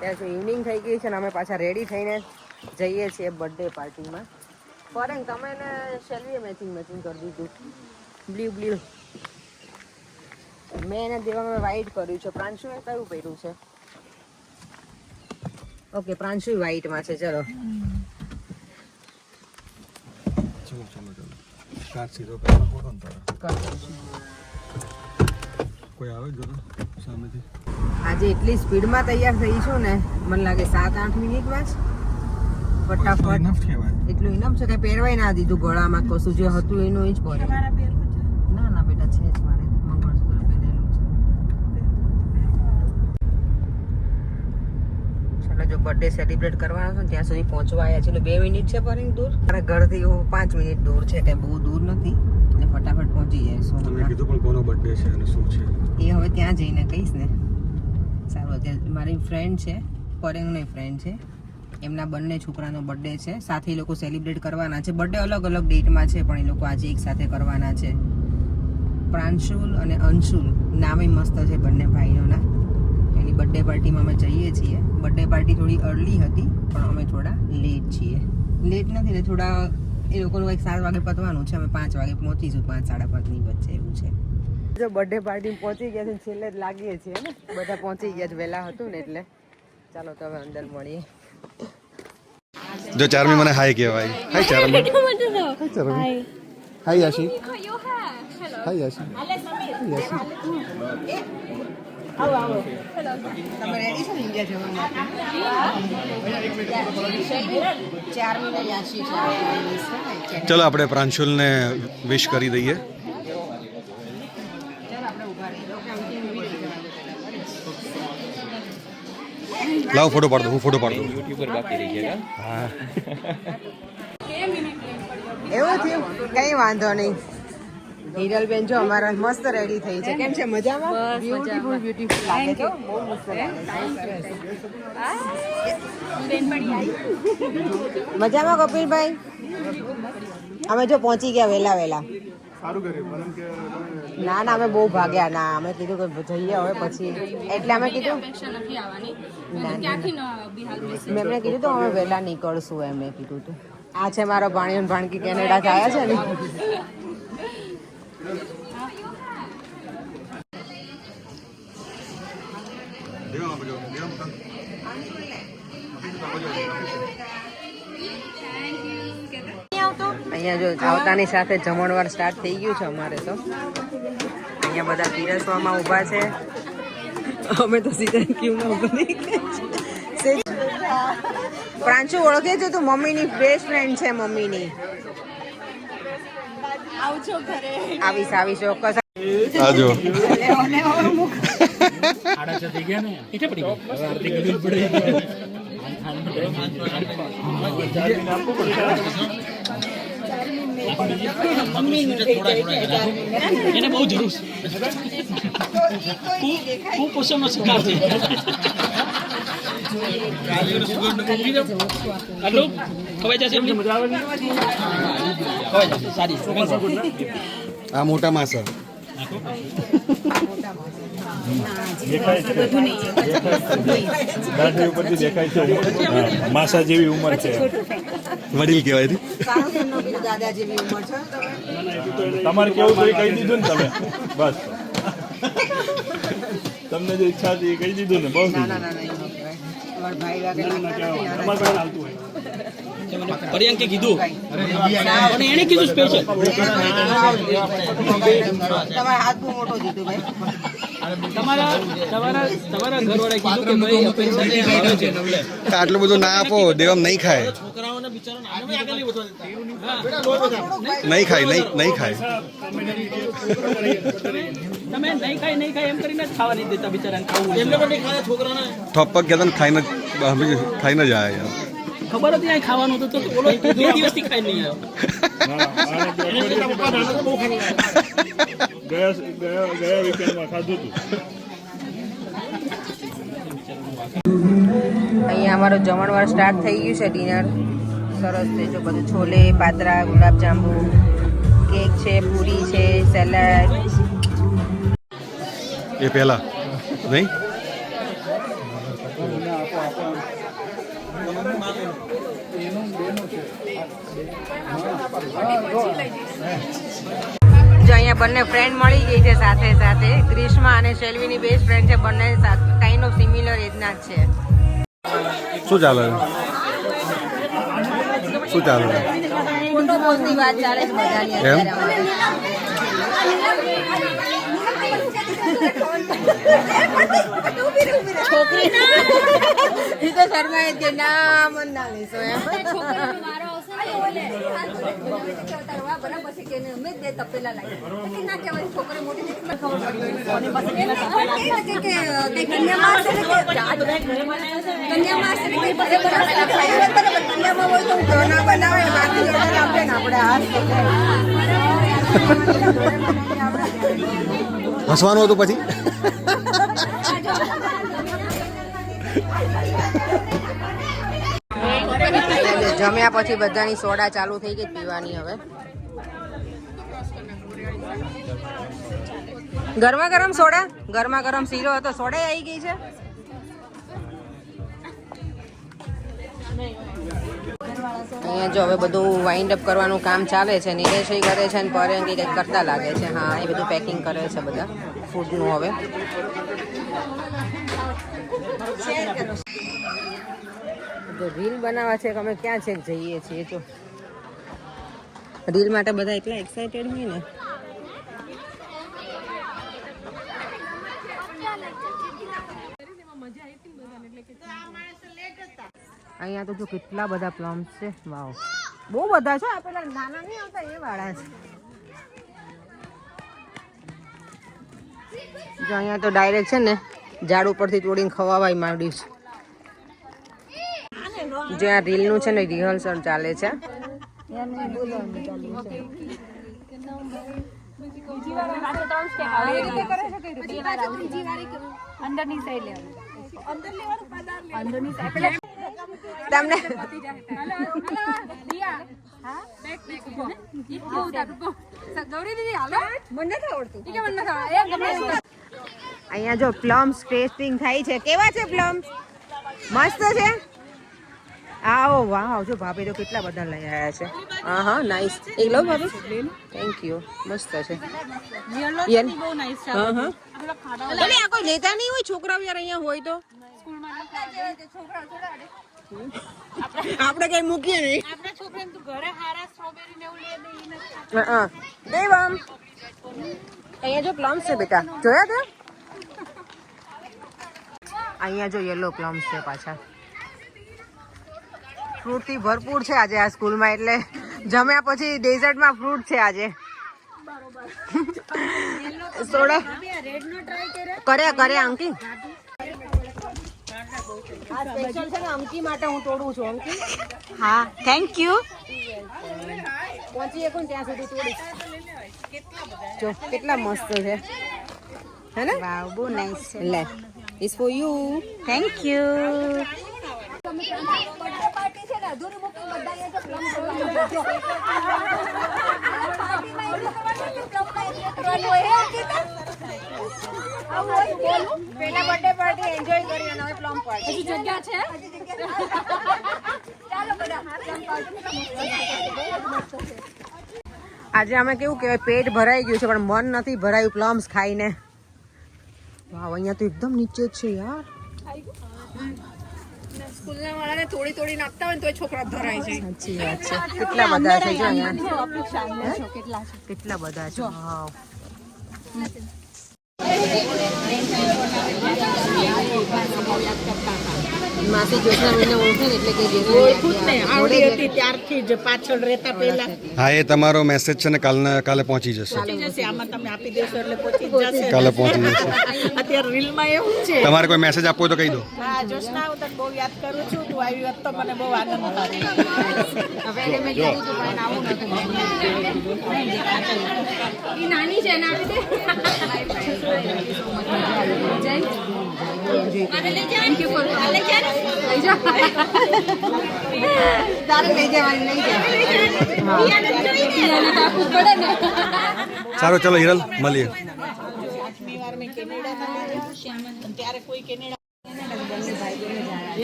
ત્યાં સુધી ઇવનિંગ થઈ ગઈ છે ને અમે પાછા રેડી થઈને જઈએ છીએ બર્થડે પાર્ટીમાં ફોરેન તમે ને શેલ્વીએ મેચિંગ મેચિંગ કરી દીધું. બ્લુ બ્લુ મેં એને દેવામાં વ્હાઈટ કર્યું છે. પ્રાંશુએ કયું પહેર્યું છે? ઓકે પ્રાંશુ વ્હાઈટમાં છે. ચલો. કોઈ આવે જો સામેથી? આજે એટલી સ્પીડમાં તૈયાર થઈ છું ને મને લાગે સાત આઠ મિનિટમાં જ ફટાફટ. એટલું ઇનામ છે કે પહેરવાય ના દીધું ગળામાં કશું જે હતું એનું જ પડે ના ના બેટા છે જ મારે. મંગળસૂત્ર પહેરેલું છે. ચાલો જો બર્થડે સેલિબ્રેટ કરવાનો છે ને ત્યાં સુધી પહોંચવા આવ્યા છે એટલે બે મિનિટ છે પર દૂર. મારા ઘરથી એવું પાંચ મિનિટ દૂર છે ત્યાં બહુ દૂર નથી. એટલે ફટાફટ પહોંચી જઈશું તમે કીધું પણ કોનો બર્થડે છે અને શું છે? એ હવે ત્યાં જઈને કહીશ ને. સારું, અત્યારે મારી ફ્રેન્ડ છે ફોરેનની ફ્રેન્ડ છે. એમના બંને છોકરાનો બર્થડે છે. સાથે એ લોકો સેલિબ્રેટ કરવાના છે. બર્થડે અલગ અલગ ડેટમાં છે, પણ એ લોકો આજે એક સાથે કરવાના છે. પ્રાંશુલ અને અંશુલ નામે મસ્ત છે બંને ભાઈઓના. એની બર્થડે પાર્ટીમાં અમે જઈએ છીએ. બર્થડે પાર્ટી થોડી અર્લી હતી, પણ અમે થોડા લેટ છીએ. લેટ નથી, એટલે થોડા એ લોકોનું એક સાત વાગે પતવાનું છે. અમે પાંચ વાગે પહોંચીશું. પાંચ, સાડા પાંચની વચ્ચે એવું છે. જો બર્થડે પાર્ટી પહોંચી ગયા છે છેલ્લે જ લાગીએ છીએ ને? બધા પહોંચી ગયા છે વહેલા હતું ને એટલે. ચાલો તો હવે અંદર મળીએ. જો ચારમી મને હાય કહેવાય. હાય ચારમી. હાય ચારમી. હાય યાશી હાય. યાશી તમે રેડી છો ઇન્ડિયા જવા માટે ચાર યાશી ચલો આપણે પ્રાંશુલને વિશ કરી દઈએ ચાલો આપણે ઊભા રહીએ ઓકે આમથી ઊભી રહી જવાનું. લાવ ફોટો પાડ દો હું ફોટો પાડ યુટ્યુબર બાકી રહી ગયા હા એવું થયું? કઈ વાંધો નહીં. હિરલબેન જો અમારા મસ્ત રેડી થઈ છે. કેમ છે? મજામાં? બ્યુટીફુલ બ્યુટીફુલ લાગે છે. બહુ મસ્ત લાગે મજામાં કપિલભાઈ અમે જો પહોંચી ગયા વહેલા વહેલા. ના ના, અમે બહુ ભાગ્યા. ના, અમે કીધું કે જઈએ હવે પછી. એટલે અમે કીધું. મેં એમને કીધું તો અમે વહેલા નીકળશું એમ. મેં કીધું હતું આ છે મારો ભાણિયો ભાણકી કેનેડા થયા છે ને? અહીંયા જો આવતાની સાથે જમણવાર સ્ટાર્ટ થઈ ગયું છે અમારે તો. અહીંયા બધા પીરસવામાં ઊભા છે. અમે તો સીધા ક્યુમાં ઊભા નહીં. સેજ ઓળખે છે તું મમ્મીની બેસ્ટ ફ્રેન્ડ છે મમ્મીની? આવીશ આવીશ ચોક્કસ. આ જો એને બહુ જરૂર છે. હું પોષણનો શિકાર છે. આટલું ખવાઈ જશે એમની? મજા આવે ખવાઈ જશે. સારી. આ મોટા માસા દાઢી ઉપરથી દેખાય છે. માસા જેવી ઉંમર છે. વડીલ કહેવાય તમારે કેવું તો કહી દીધું ને તમે? બસ. તમને જે ઈચ્છા હતી એ કહી દીધું ને બહુ ના ના ના ના એવું ન કહેવાય. તમારા ભાઈ આવતું હોય પર્યાંકે કીધું. પણ એને કીધું સ્પેશિયલ તમારા હાથ બહુ મોટો દીધો ભાઈ. તમારા તમારા તમારા ઘરવાળાએ કીધું કે ભાઈ અપેક્ષા છે આવે છે નવલે આટલું બધું ના આપો દેવમ નહીં ખાય. છોકરાઓને બિચારાને આને બી આગળ નહીં વધવા દેતા. નહીં ખાય નહીં નહીં ખાય. તમે નહીં ખાય નહીં ખાય એમ કરીને જ ખાવા નહીં દેતા બિચારાને ખાવું એમને પણ નહીં ખાય છોકરાને? ઠપ્પક કહેતા ખાઈને ખાઈને જ ખબર હતી અહીં ખાવાનું હતું તો ઓલો બે દિવસથી ખાઈ નહીં આવ્યો ગયા ગયા ગયા વીકેન્ડમાં ખાધું હતું અહીંયા અમારો જમણવાર સ્ટાર્ટ થઈ ગયું છે ડિનર સરસ છે જો બધું છોલે પાતરા ગુલાબજાંબુ કેક છે પૂરી છે સેલાડ એ પહેલા. નહીં? જો અહીંયા બંને ફ્રેન્ડ મળી ગઈ છે સાથે સાથે. ગ્રીષ્મા અને શેલ્વીની બેસ્ટ ફ્રેન્ડ છે. બંને કાઇન્ડ ઓફ સિમિલર એજના જ છે. શું ચાલે? શું ચાલે? એમ? છોકરી તો ના મન ના લેશો એમ. તો ના બનાવે બાકી order આપે આપણે હસવાનું હતું પછી? જમ્યા પછી બધાની સોડા ચાલુ થઈ ગઈ પીવાની હવે. ગરમા ગરમ સોડા? ગરમા ગરમ શીરો હતો. સોડા આવી ગઈ છે? અહીંયા જો હવે બધું વાઇન્ડ અપ કરવાનું કામ ચાલે છે. નિલેશ કરે છે અને પરેંગી કંઈક કરતા લાગે છે. હા, એ બધું પેકિંગ કરે છે બધા ફૂડનું હવે. જો રીલ બનાવવા છે કે અમે ક્યાં છે જઈએ છીએ જો રીલ માટે બધા એટલા એક્સાઇટેડ હોય ને. અહીંયા તો જો કેટલા બધા પ્લમ્સ છે. વાવ. બહુ બધા છે પેલા નાના નહીં આવતા, એ વાળા છે. જો અહીંયા તો ડાયરેક્ટ છે ને, ઝાડ ઉપરથી તોડીને ખવાવાય માંડ્યું છે. જે રીલ રીલનું છે ને રિહર્સલ ચાલે છે. તમને. અહીંયા જો પ્લમ્સ ટેસ્ટિંગ થાય છે. કેવા છે પ્લમ્સ? મસ્ત છે? આવો વાવ જો ભાભી તો કેટલા બધા લઈ આવ્યા છે. હા હા નાઈસ એક લો ભાભી? થેન્ક યુ મસ્ત છે. હા હા અરે આ કોઈ લેતા નહીં હોય? છોકરાઓ યાર અહીંયા હોય તો. આપણે કઈ મૂકીએ નહીં. હા, હા. દેવમ અહીંયા જો પ્લમ્સ છે બેટા. જોયા તે? અહીંયા જો યલો પ્લમ્સ છે પાછા. ફ્રૂટથી ભરપૂર છે આજે આ સ્કૂલમાં એટલે જમ્યા પછી ડેઝર્ટમાં ફ્રૂટ છે આજે. સોડા. કર્યા કર્યા અંકી આ સ્પેશિયલ છે ને અંકી માટે હું તોડું છું અંકી હા થેન્ક યુ પહોંચી શકું ને ત્યાં સુધી તોડીશ જો કેટલા મસ્ત છે. હે ને? વાવ બહુ નાઈસ છે. Lay is for you thank you આજે અમે કેવું કહેવાય, પેટ ભરાઈ ગયું છે, પણ મન નથી ભરાયું પ્લમ્સ ખાઈને. વાવ, અહીંયા તો એકદમ નીચે જ છે યાર. સ્કૂલના વાળાને થોડી થોડી નાખતા હોય તો છોકરા ધરાય જાય સાચી વાત છે. કેટલા બધા છે જો અહીંયા? કેટલા બધા છે? વાવ. માસી જોશના ઓળખે ને એટલે કે જે આવડી હતી ત્યારથી જ પાછળ રહેતા પહેલા. હા એ તમારો મેસેજ છે ને કાલના કાલે પહોંચી જશે. જશે. આમાં તમે આપી દેશો એટલે પહોંચી જશે. કાલે પહોંચી જશે. અત્યારે રીલમાં એવું છે. તમારે કોઈ મેસેજ આપવો તો કહી દો. હા જોશના હું તને બહુ યાદ કરું છું. તું આવી હોત તો મને બહુ આનંદ થાય હવે એને મેં કીધું તું પણ આવું નતું નાની છે એના આપી દે યુ ફોર લઈ જા લઈ જા તારે લઈ જવાની લઈ જવાની. પિયાને તો આપવું પડે ને. સારું ચલો હિરલ મળીએ. આઠમી વાર મેં ત્યારે કોઈ કેનેડા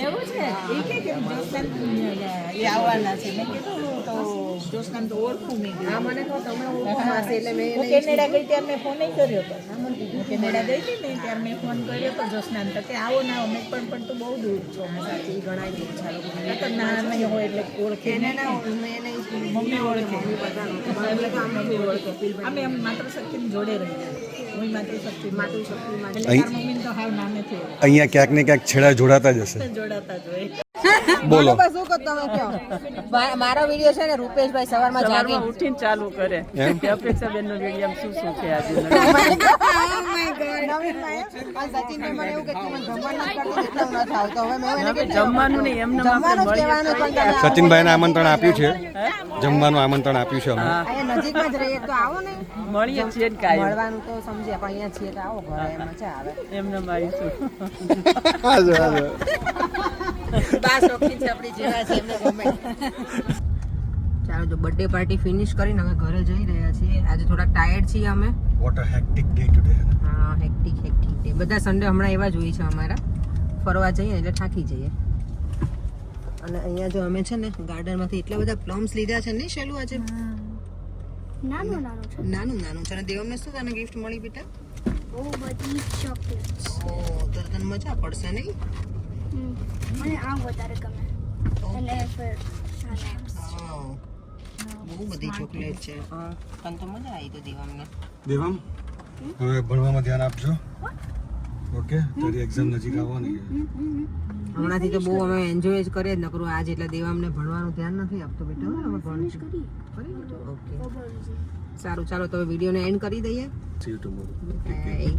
એવું છે? એ કે આવવાના છે. મેં કીધું તો જોશનાન તો ઓળખું મેં હા મને કહો તમે ઓળખો એટલે મેં કેનેડા ગઈ ત્યારે મેં ફોન કર્યો હતો કેનેડા ગઈ હતી ને ત્યારે મેં ફોન કર્યો હતો જોશનાન તો કે આવો ના અમે પણ પણ તું બહુ દૂર છો સાચી ઘણા દૂર છે. આ નહીં હોય. એટલે ઓળખે. ના મેં એને મમ્મી ઓળખે. મમ્મી ઓળખે. અમે માત્ર શક્તિની જોડે ઓળખે. અહીંયા ક્યાંક ને ક્યાંક છેડા જોડાતા જ હશે. જોડાતા જ હોય. બોલો. શું કહો તમે કહો. મારો વીડિયો છે ને રૂપેશભાઈ સવારમાં જાગી. ઉઠીને ચાલુ કરે. એમ? કે અપેક્ષાબેન નો વીડિયો શું શું છે આજે? સચિનભાઈ તમે આવો. સચિનભાઈને આમંત્રણ આપ્યું છે? જમવાનું આમંત્રણ આપ્યું છે અમે. નજીકમાં જ રહીએ તો આવો ને. મળીએ છીએ ને કાંઈ. મળવાનું તો સમજ્યા પણ અહીંયા છીએ તો આવો ઘરે એમ મજા આવે. એમને મારી છે ચાલો જો બર્થડે પાર્ટી ફિનિશ કરીને અમે ઘરે જઈ રહ્યા છીએ. આજે થોડા ટાયર્ડ છીએ અમે. What a hectic day today હા હેક્ટિક હેક્ટિક ડે બધા સન્ડે હમણાં એવા જ હોય છે અમારા. ફરવા જઈએ એટલે થાકી જઈએ. અને અહીંયા જો અમે છે ને ગાર્ડનમાંથી એટલા બધા પ્લમ્સ લીધા છે. ને શેલું આજે? નાનું નાનું છે. નાનું નાનું છે. અને દેવમને શું તને ગિફ્ટ મળી બેટા? ઓ બધી ચોકલેટ્સ ઓ તો તને મજા પડશે નહીં? મને આ વધારે ગમે. અને. બહુ બધી ચોકલેટ છે. હા. તને તો મજા આવી તો દેવામને દેવામ હવે ભણવામાં ધ્યાન આપજો. ઓકે? તારી એક્ઝામ નજીક આવવાની છે. હમણાંથી તો બહુ અમે એન્જોય જ કરીએ જ નકરું આજ એટલે દેવામને ભણવાનું ધ્યાન નથી આપતો બેટા. હવે ભણ કરી ઓકે સારું ચાલો તો વિડીયોને એન્ડ કરી દઈએ. C you tomorrow by